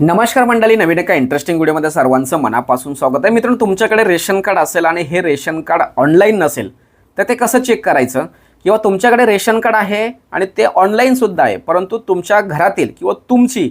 नमस्कार मंडळी नवीन एका इंटरेस्टिंग व्हिडिओमध्ये सर्वांचं मनापासून स्वागत आहे. मित्रांनो तुमच्याकडे रेशन कार्ड असेल आणि हे रेशन कार्ड ऑनलाईन नसेल तर ते कसं चेक करायचं? किंवा तुमच्याकडे रेशन कार्ड आहे आणि ते ऑनलाईनसुद्धा आहे परंतु तुमच्या घरातील किंवा तुमची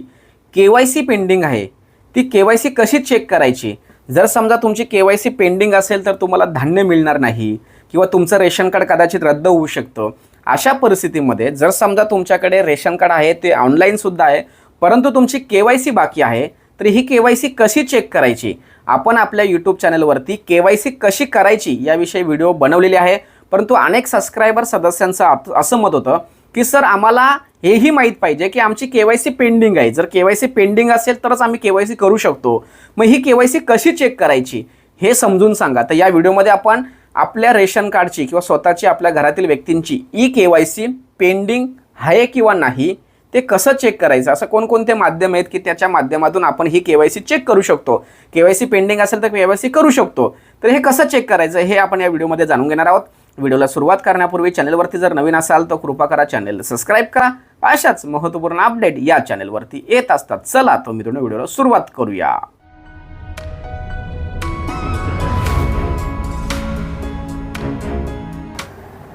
के वाय सी पेंडिंग आहे ती के वाय सी कशी चेक करायची? जर समजा तुमची के वाय सी पेंडिंग असेल तर तुम्हाला धान्य मिळणार नाही किंवा तुमचं रेशन कार्ड कदाचित रद्द होऊ शकतं. अशा परिस्थितीमध्ये जर समजा तुमच्याकडे रेशन कार्ड आहे ते ऑनलाईनसुद्धा आहे परंतु तुमची के वाय सी बाकी आहे तर ही के वाय सी कशी चेक करायची? आपण आपल्या यूट्यूब चॅनलवरती के वाय सी कशी करायची याविषयी व्हिडिओ बनवलेले आहे. परंतु अनेक सबस्क्रायबर सदस्यांचं आप- असं मत होतं की सर आम्हाला हेही माहीत पाहिजे की आमची के वाय सी पेंडिंग आहे. जर के वाय सी पेंडिंग असेल तरच आम्ही के वाय सी करू शकतो. मग ही के वाय सी कशी चेक करायची? हे समजून सांगा. तर या व्हिडिओमध्ये आपण आपल्या रेशन कार्डची किंवा स्वतःची आपल्या घरातील व्यक्तींची E K Y C pending आहे किंवा नाही ते कसं चेक करायचं? असं कोणकोणते माध्यम आहेत की त्याच्या माध्यमातून आपण ही के वाय सी चेक करू शकतो? के वाय सी पेंडिंग असेल तर के वाय सी करू शकतो. तर हे कसं चेक करायचं हे आपण या व्हिडिओमध्ये जाणून घेणार आहोत. व्हिडिओला सुरुवात करण्यापूर्वी चॅनलवरती जर नवीन असाल तर कृपा करा चॅनल सबस्क्राईब करा. अशाच महत्त्वपूर्ण अपडेट या चॅनलवरती येत असतात. चला तर मित्रांनो व्हिडिओला सुरुवात करूया.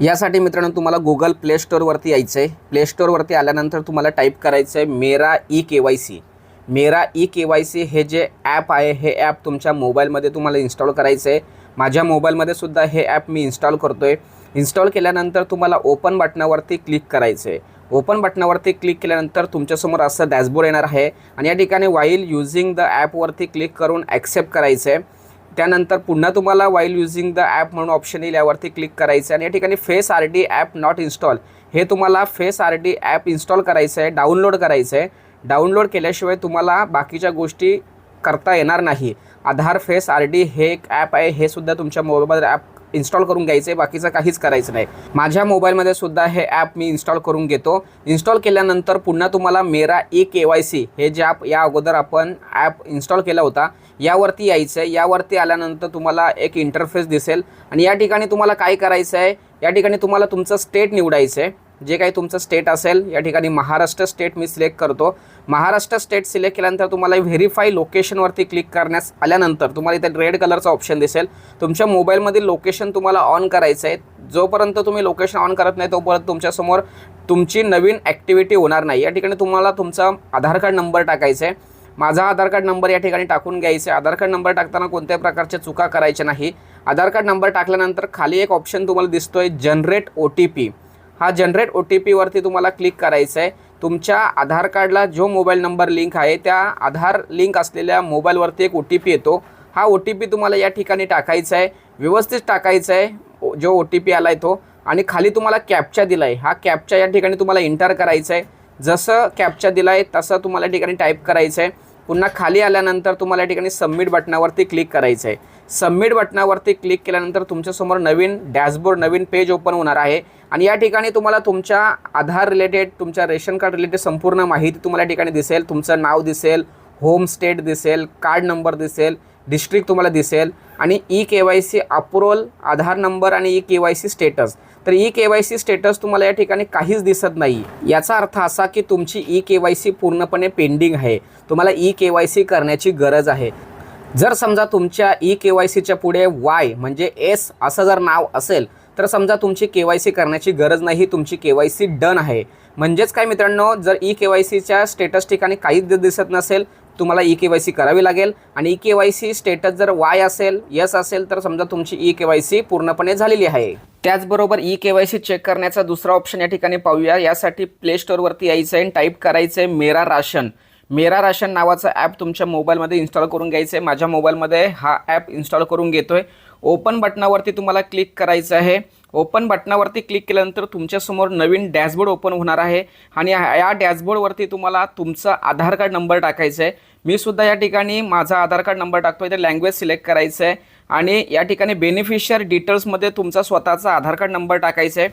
यासाठी मित्रांनो तुम्हाला गुगल प्ले स्टोअरवरती यायचं आहे प्ले स्टोअरवरती आल्यानंतर तुम्हाला टाईप करायचं आहे मेरा ई के वाय सी मेरा ई के वाय सी हे जे ॲप आहे हे ॲप तुमच्या मोबाईलमध्ये तुम्हाला इन्स्टॉल करायचं आहे माझ्या मोबाईलमध्ये सुद्धा हे ॲप मी इन्स्टॉल करतो आहे इन्स्टॉल केल्यानंतर तुम्हाला ओपन बटनावरती क्लिक करायचं आहे ओपन बटनावरती क्लिक केल्यानंतर तुमच्यासमोर असं डॅशबोर्ड येणार आहे. आणि या ठिकाणी वाईल युझिंग द ॲपवरती क्लिक करून ॲक्सेप्ट करायचं आहे त्यानंतर पुन्हा तुम्हाला वाईल युझिंग द ॲप म्हणून ऑप्शन येईल यावरती क्लिक करायचं आहे. आणि या ठिकाणी face R D app not install हे तुम्हाला face R D app install करायचं आहे डाउनलोड करायचं आहे. डाउनलोड केल्याशिवाय तुम्हाला बाकीच्या गोष्टी करता येणार नाही. आधार फेस आर डी हे एक ॲप आहे. हे सुद्धा तुमच्या मोबाईलमध्ये ॲप इन्स्टॉल करून घ्यायचं आहे. बाकीचं काहीच करायचं नाही. माझ्या मोबाईलमध्ये सुद्धा हे ॲप मी इन्स्टॉल करून घेतो. इन्स्टॉल केल्यानंतर पुन्हा तुम्हाला मेरा ई के वाय सी हे जे ॲप या अगोदर आपण ॲप इन्स्टॉल केला होता यावरती यायचं आहे यावरती आल्यानंतर तुम्हाला एक इंटरफेस दिसेल. आणि या ठिकाणी तुम्हाला काय करायचं आहे या ठिकाणी तुम्हाला तुमचं स्टेट निवडायचं आहे जे काही तुमचं स्टेट असेल या ठिकाणी महाराष्ट्र स्टेट मी सिलेक्ट करतो. महाराष्ट्र स्टेट सिलेक्ट केल्यानंतर तुम्हाला व्हेरीफाय लोकेशनवरती क्लिक करण्यास आल्यानंतर तुम्हाला इथे रेड कलरचा ऑप्शन दिसेल. तुमच्या मोबाईलमधील लोकेशन तुम्हाला ऑन करायचं आहे जोपर्यंत तुम्ही लोकेशन ऑन करत नाही तोपर्यंत तुमच्यासमोर तुमची नवीन ॲक्टिव्हिटी होणार नाही. या ठिकाणी तुम्हाला तुमचा आधार कार्ड नंबर टाकायचा आहे माझा आधार कार्ड नंबर या ठिकाणी टाकून घ्यायचा. आहे आधार कार्ड नंबर टाकताना कोणत्याही प्रकारच्या चुका करायच्या नाही. आधार कार्ड नंबर टाकल्यानंतर खाली एक ऑप्शन तुम्हाला दिसतो आहे जनरेट ओ टी पी हा जनरेट ओ टी पीवरती तुम्हाला क्लिक करायचं आहे तुमच्या आधार कार्डला जो मोबाईल नंबर लिंक आहे त्या आधार लिंक असलेल्या मोबाईलवरती एक ओ टी पी येतो. हा ओ टी पी तुम्हाला या ठिकाणी टाकायचा आहे व्यवस्थित टाकायचा आहे जो ओ टी पी आला आहे तो. आणि खाली तुम्हाला कॅपचा दिला आहे हा कॅपचा या ठिकाणी तुम्हाला इंटर करायचा आहे जसं कॅप्चा दिला आहे तसं तुम्हाला या ठिकाणी टाईप करायचं आहे पुन्हा खाली आल्यानंतर तुम्हाला या ठिकाणी सबमिट बटनावरती क्लिक करायचं आहे सबमिट बटनावरती क्लिक केल्यानंतर तुमच्यासमोर नवीन डॅशबोर्ड नवीन पेज ओपन होणार आहे. आणि या ठिकाणी तुम्हाला तुमच्या आधार रिलेटेड तुमच्या रेशन कार्ड रिलेटेड संपूर्ण माहिती तुम्हाला या ठिकाणी दिसेल. तुमचं नाव दिसेल होम स्टेट दिसेल कार्ड नंबर दिसेल. डिस्ट्रिक्ट तुम्हाला दिसेल. आणि E K Y C approval Aadhaar number आणि E K Y C status तर E K Y C status तुम्हाला या ठिकाणी काहीच दिसत नाही. याचा अर्थ असा की तुमची ई के वाय सी पूर्णपणे पेंडिंग आहे. तुम्हाला ई के वाय सी करण्याची गरज आहे. जर समजा तुमच्या ई के वाय सीच्या पुढे वाय म्हणजे एस असं जर नाव असेल तर समजा तुमची के वाय सी करण्याची गरज नाही तुमची के वाय सी डन आहे. म्हणजेच काय मित्रांनो जर ई के वाय सीच्या स्टेटस ठिकाणी काहीच दिसत नसेल तुम्हाला ई के वाय सी करावी लागेल. आणि E K Y C status जर वाय असेल यस असेल तर समजा तुमची ई के वाय सी पूर्णपणे झालेली आहे. त्याचबरोबर E K Y C check करण्याचा दुसरा ऑप्शन या ठिकाणी पाहूया. यासाठी प्ले स्टोअरवरती यायचं आहे टाईप करायचं आहे मेरा राशन. मेरा राशन नावाचं ॲप तुमच्या मोबाईलमध्ये इन्स्टॉल करून घ्यायचं आहे माझ्या मोबाईलमध्ये हा ॲप इन्स्टॉल करून घेतो आहे ओपन बटनावरती तुम्हाला क्लिक करायचं आहे. ओपन बटनावरती क्लिक केल्यानंतर तुमच्यासमोर नवीन डॅशबोर्ड ओपन होणार आहे आणि या डॅशबोर्डवरती तुम्हाला तुमचा आधार कार्ड नंबर टाकायचा आहे मी सुद्धा या ठिकाणी माझा आधार कार्ड नंबर टाकतो आहे लँग्वेज सिलेक्ट करायचं आहे आणि या ठिकाणी बेनिफिशियर डिटेल्समध्ये तुमचा स्वतःचा आधार कार्ड नंबर टाकायचा आहे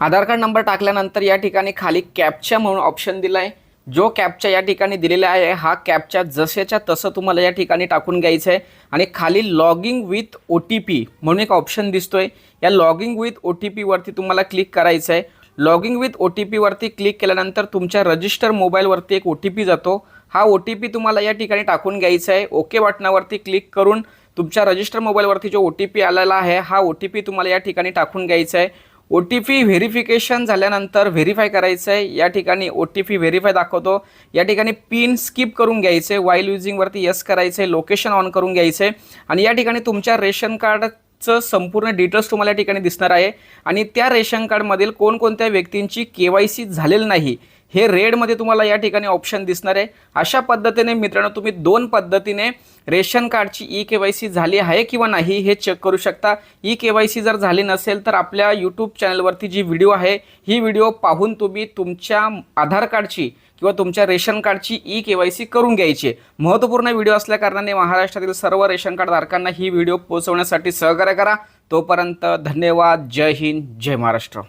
आधार कार्ड नंबर टाकल्यानंतर या ठिकाणी खाली कॅपचा म्हणून ऑप्शन दिला आहे जो कॅपच्या या ठिकाणी दिलेला आहे हा कॅपच्या जसेच्या तसं तुम्हाला या ठिकाणी टाकून घ्यायचं आहे. आणि खाली logging with O T P म्हणून एक ऑप्शन दिसतो आहे या लॉगिंग विथ ओ टी पीवरती तुम्हाला क्लिक करायचं आहे. लॉगिंग विथ ओ टी पीवरती क्लिक केल्यानंतर तुमच्या रजिस्टर मोबाईलवरती एक ओ टी पी जातो. हा ओ टी पी तुम्हाला या ठिकाणी टाकून घ्यायचा आहे. ओके बटनावरती क्लिक करून तुमच्या रजिस्टर मोबाईलवरती जो ओ टी पी आलेला आहे हा ओ टी पी तुम्हाला या ठिकाणी टाकून घ्यायचा आहे. ओ टी पी व्हेरिफिकेशन झाल्यानंतर व्हेरीफाय करायचं आहे. या ठिकाणी ओ टी पी व्हेरीफाय दाखवतो. या ठिकाणी पिन स्किप करून घ्यायचं. आहे वाईल युजिंगवरती यस करायचं. आहे लोकेशन ऑन करून घ्यायचं. आहे आणि या ठिकाणी तुमच्या रेशन कार्डचं संपूर्ण डिटेल्स तुम्हाला या ठिकाणी दिसणार आहे. आणि त्या रेशन कार्डमधील कोणकोणत्या व्यक्तींची के वाय सी झालेली नाही. हे रेडमध्ये तुम्हाला या ठिकाणी ऑप्शन दिसणार आहे. अशा पद्धतीने मित्रांनो तुम्ही दोन पद्धतीने रेशन कार्डची ई के वाय सी झाली आहे किंवा नाही हे चेक करू शकता. ई के वाय सी जर झाली नसेल तर आपल्या यूट्यूब चॅनलवरती जी व्हिडिओ आहे ही व्हिडिओ पाहून तुम्ही तुमच्या आधार कार्डची किंवा तुमच्या रेशन कार्डची ई के वाय सी करून घ्यायची. आहे. महत्त्वपूर्ण व्हिडिओ असल्याकारणाने महाराष्ट्रातील सर्व रेशन कार्ड धारकांना ही व्हिडिओ पोहोचवण्यासाठी सहकार्य करा. तोपर्यंत धन्यवाद. जय हिंद. जय महाराष्ट्र.